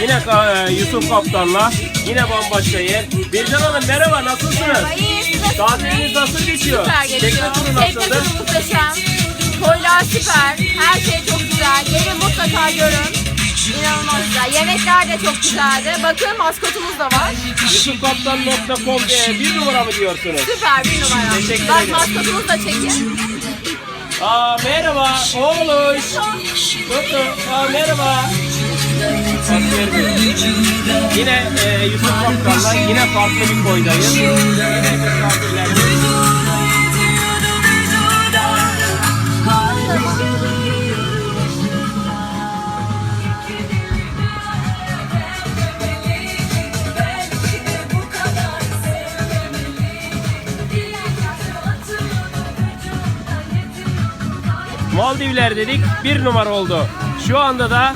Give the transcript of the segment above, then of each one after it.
Yine e, Yusuf Kaptan'la yine bambaşka yer. Bircan Hanım merhaba nasılsınız? Size Tatiliniz nasıl geçiyor? Süper geçiyor. Tekne turu nasıldı? muhteşem. Koylar süper. Her şey çok güzel. Gelin mutlaka görün. İnanılmaz güzel. Yemekler de çok güzeldi. Bakın maskotumuz da var. Yusufkaptan.com bir numara mı diyorsunuz? Süper bir numara. Teşekkür Bak ederim. maskotumuz da çekin. Aa merhaba oğluş. Tutun. Aa merhaba. Yine e, Yusuf Kaptan'la yine farklı bir koydayız. Yine misafirlerimiz. Maldivler dedik bir numara oldu. Şu anda da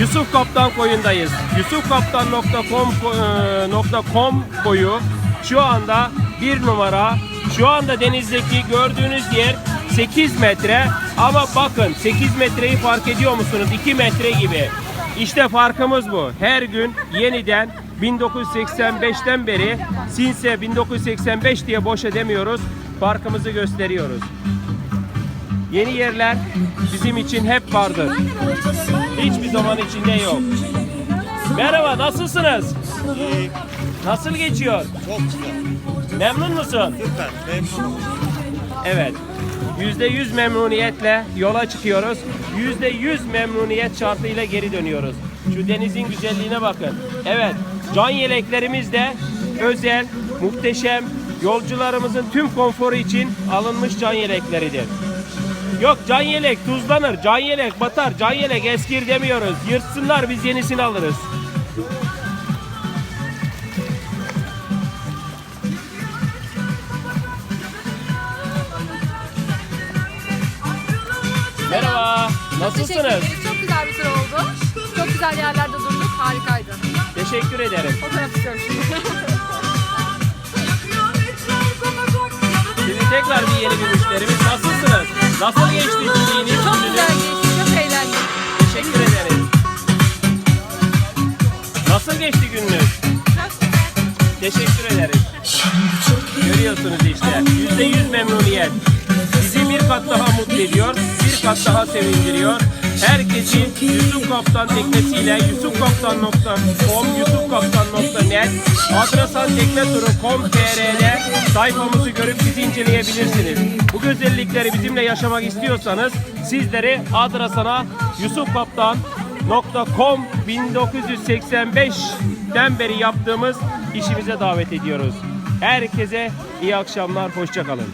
Yusuf Kaptan koyundayız. Yusufkaptan.com ko- e, koyu şu anda bir numara. Şu anda denizdeki gördüğünüz yer 8 metre ama bakın 8 metreyi fark ediyor musunuz? 2 metre gibi. İşte farkımız bu. Her gün yeniden 1985'ten beri Sinse 1985 diye boşa demiyoruz. Farkımızı gösteriyoruz. Yeni yerler bizim için hep vardır. Hiçbir zaman içinde yok. Merhaba, nasılsınız? Nasıl geçiyor? Çok güzel. Memnun musun? Süper. Memnunum. Evet. Yüzde yüz memnuniyetle yola çıkıyoruz. Yüzde yüz memnuniyet şartıyla geri dönüyoruz. Şu denizin güzelliğine bakın. Evet, can yeleklerimiz de özel, muhteşem, yolcularımızın tüm konforu için alınmış can yelekleridir. Yok can yelek tuzlanır, can yelek batar, can yelek eskir demiyoruz. Yırtsınlar biz yenisini alırız. Merhaba, Teşekkür nasılsınız? ederiz. Çok güzel bir tur oldu. Çok güzel yerlerde durduk. Harikaydı. Teşekkür ederim. Fotoğraf istiyorum şimdi. Şimdi tekrar bir yeni bir müşterimiz. Nasılsınız? Nasıl geçti gününüz? çok güzel geçti. Çok eğlendik. Teşekkür ederiz. Nasıl geçti gününüz? Teşekkür ederiz. Görüyorsunuz işte. Yüzde yüz memnuniyet. Bizi bir kat daha mutlu ediyor, bir kat daha sevindiriyor. Herkesi Yusuf Kaptan teknesiyle yusufkaptan.com, yusufkaptan.net, Adrasan Tekne Turu.com.tr'de sayfamızı görüp bizi inceleyebilirsiniz. Bu güzellikleri bizimle yaşamak istiyorsanız sizleri Adrasan'a yusufkaptan.com 1985'ten beri yaptığımız işimize davet ediyoruz. Herkese iyi akşamlar, hoşçakalın.